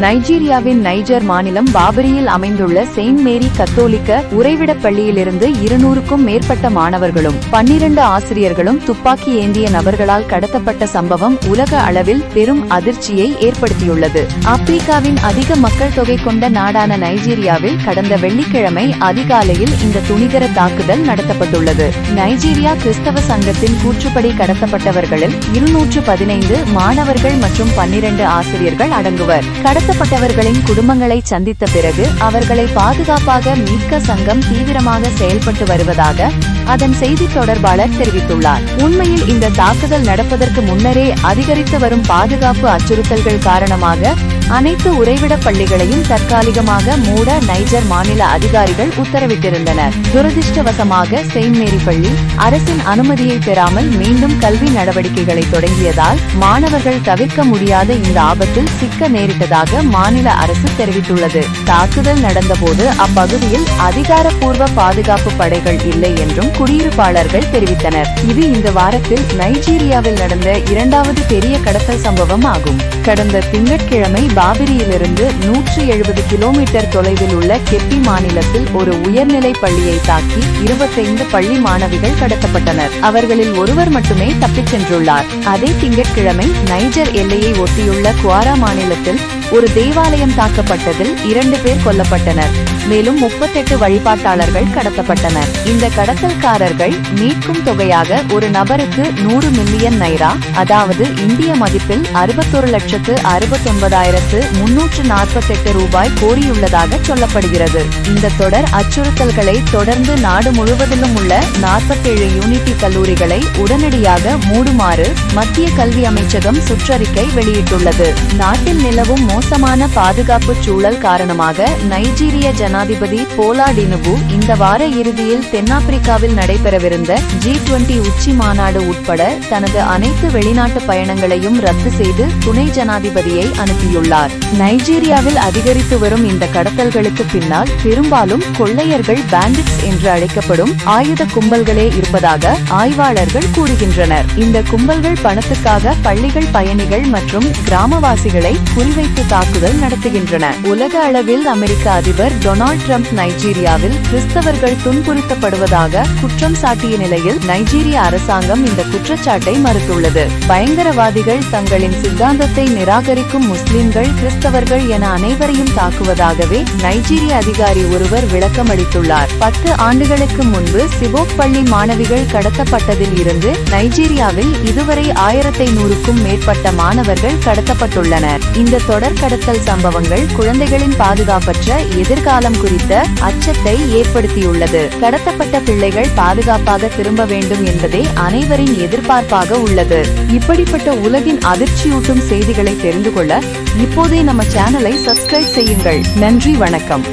நைஜீரியாவின் Niger மாநிலம் பாபரியில் அமைந்துள்ள Saint மேரி கத்தோலிக்க உறைவிடப் பள்ளியிலிருந்து இருநூறுக்கும் மேற்பட்ட மாணவர்களும் பன்னிரண்டு ஆசிரியர்களும் துப்பாக்கி ஏந்திய நபர்களால் கடத்தப்பட்ட சம்பவம் உலக அளவில் பெரும் அதிர்ச்சியை ஏற்படுத்தியுள்ளது. ஆப்பிரிக்காவின் அதிக மக்கள் தொகை கொண்ட நாடான நைஜீரியாவில் கடந்த வெள்ளிக்கிழமை அதிகாலையில் இந்த துணிகர தாக்குதல் நடத்தப்பட்டுள்ளது. நைஜீரியா கிறிஸ்தவ சங்கத்தின் கூற்றுப்படி கடத்தப்பட்டவர்களில் இருநூற்று பதினைந்து மாணவர்கள் மற்றும் பன்னிரண்டு ஆசிரியர்கள் அடங்குவர். கடத்தப்பட்டவர்களின் குடும்பங்களை சந்தித்த பிறகு அவர்களை பாதுகாப்பாக மீட்க சங்கம் தீவிரமாக செயல்பட்டு வருவதாக அதன் செய்தி தொடர்பாளர் தெரிவித்துள்ளார். உண்மையில் இந்த தாக்குதல் நடப்பதற்கு முன்னரே அதிகரித்து வரும் பாதுகாப்பு அச்சுறுத்தல்கள் காரணமாக அனைத்து உறைவிட பள்ளிகளையும் தற்காலிகமாக மூட நைஜர் மாநில அதிகாரிகள் உத்தரவிட்டிருந்தனர். துரதிருஷ்டவசமாக செயின்ட் மேரி பள்ளி அரசின் அனுமதியை பெறாமல் மீண்டும் கல்வி நடவடிக்கைகளை தொடங்கியதால் மாணவர்கள் தவிர்க்க முடியாத இந்த ஆபத்தில் சிக்க நேரிட்டதாக மாநில அரசு தெரிவித்துள்ளது. தாக்குதல் நடந்தபோது அப்பகுதியில் அதிகாரப்பூர்வ பாதுகாப்பு படைகள் இல்லை என்றும் குடியிருப்பாளர்கள் தெரிவித்தனர். இது இந்த வாரத்தில் நைஜீரியாவில் நடந்த இரண்டாவது பெரிய கடத்தல் சம்பவம் ஆகும். கடந்த திங்கட்கிழமை பாபிரியிலிருந்து நூற்றி எழுபது கிலோமீட்டர் தொலைவில் உள்ள கெப்பி மாநிலத்தில் ஒரு உயர்நிலை பள்ளியை தாக்கி இருபத்தைந்து பள்ளி மாணவிகள் கடத்தப்பட்டனர். அவர்களில் ஒருவர் மட்டுமே தப்பிச் சென்றுள்ளார். அதே திங்கட்கிழமை நைஜர் எல்லையை ஒட்டியுள்ள குவாரா மாநிலத்தில் ஒரு தேவாலயம் தாக்கப்பட்டதில் இரண்டு பேர் கொல்லப்பட்டனர். மேலும் முப்பத்தெட்டு வழிபாட்டாளர்கள் கடத்தப்பட்டனர். இந்த கடத்தல்காரர்கள் மீட்கும் தொகையாக ஒரு நபருக்கு நூறு மில்லியன் நைரா அதாவது இந்திய மதிப்பில் அறுபத்தொரு லட்சத்து அறுபத்தொன்பதாயிரத்து முன்னூற்று நாற்பத்தெட்டு ரூபாய் கோரியுள்ளதாக சொல்லப்படுகிறது. இந்த தொடர் அச்சுறுத்தல்களை தொடர்ந்து நாடு முழுவதிலும் உள்ள நாற்பத்தேழு யூனிட்டி கல்லூரிகளை உடனடியாக மூடுமாறு மத்திய கல்வி அமைச்சகம் சுற்றறிக்கை வெளியிட்டுள்ளது. நாட்டில் நிலவும் மோசமான பாதுகாப்பு சூழல் காரணமாக நைஜீரிய ஜனாதிபதி போலா டினுபு இந்த வார இறுதியில் தென்னாப்பிரிக்காவில் நடைபெறவிருந்த ஜி டுவெண்டி உச்சி மாநாடு உட்பட தனது அனைத்து வெளிநாட்டு பயணங்களையும் ரத்து செய்து துணை ஜனாதிபதியை அனுப்பியுள்ளார். கூறியுள்ளார் நைஜீரியாவில் அதிகரித்து வரும் இந்த கடத்தல்களுக்கு பின்னால் பெரும்பாலும் கொள்ளையர்கள் பேண்டிட்ஸ் என்று அழைக்கப்படும் ஆயுத கும்பல்களே இருப்பதாக ஆய்வாளர்கள் கூறுகின்றனர். இந்த கும்பல்கள் பணத்துக்காக பள்ளிகள் பயணிகள் மற்றும் கிராமவாசிகளை குறிவைத்து தாக்குதல் நடத்துகின்றன. உலக அளவில் அமெரிக்க அதிபர் டொனால்ட் ட்ரம்ப் நைஜீரியாவில் கிறிஸ்தவர்கள் துன்புறுத்தப்படுவதாக குற்றம் சாட்டிய நிலையில் நைஜீரிய அரசாங்கம் இந்த குற்றச்சாட்டை மறுத்துள்ளது. பயங்கரவாதிகள் தங்களின் சித்தாந்தத்தை நிராகரிக்கும் முஸ்லிம்கள் கிறிஸ்தவர்கள் என அனைவரையும் தாக்குவதாகவே நைஜீரிய அதிகாரி ஒருவர் விளக்கமளித்துள்ளார். பத்து ஆண்டுகளுக்கு முன்பு சிவோக் பள்ளி மாணவிகள் கடத்தப்பட்டதில் இருந்து நைஜீரியாவில் இதுவரை ஆயிரத்தை நூறுக்கும் மேற்பட்ட மாணவர்கள் கடத்தப்பட்டுள்ளனர். இந்த தொடர் கடத்தல் சம்பவங்கள் குழந்தைகளின் பாதுகாப்பற்ற எதிர்காலம் குறித்த அச்சத்தை ஏற்படுத்தியுள்ளது. கடத்தப்பட்ட பிள்ளைகள் பாதுகாப்பாக திரும்ப வேண்டும் என்பதே அனைவரின் எதிர்பார்ப்பாக உள்ளது. இப்படிப்பட்ட உலகின் அதிர்ச்சியூட்டும் செய்திகளை தெரிந்து கொள்ள இப்போதே நம்ம சேனலை சப்ஸ்கிரைப் செய்யுங்கள். நன்றி வணக்கம்.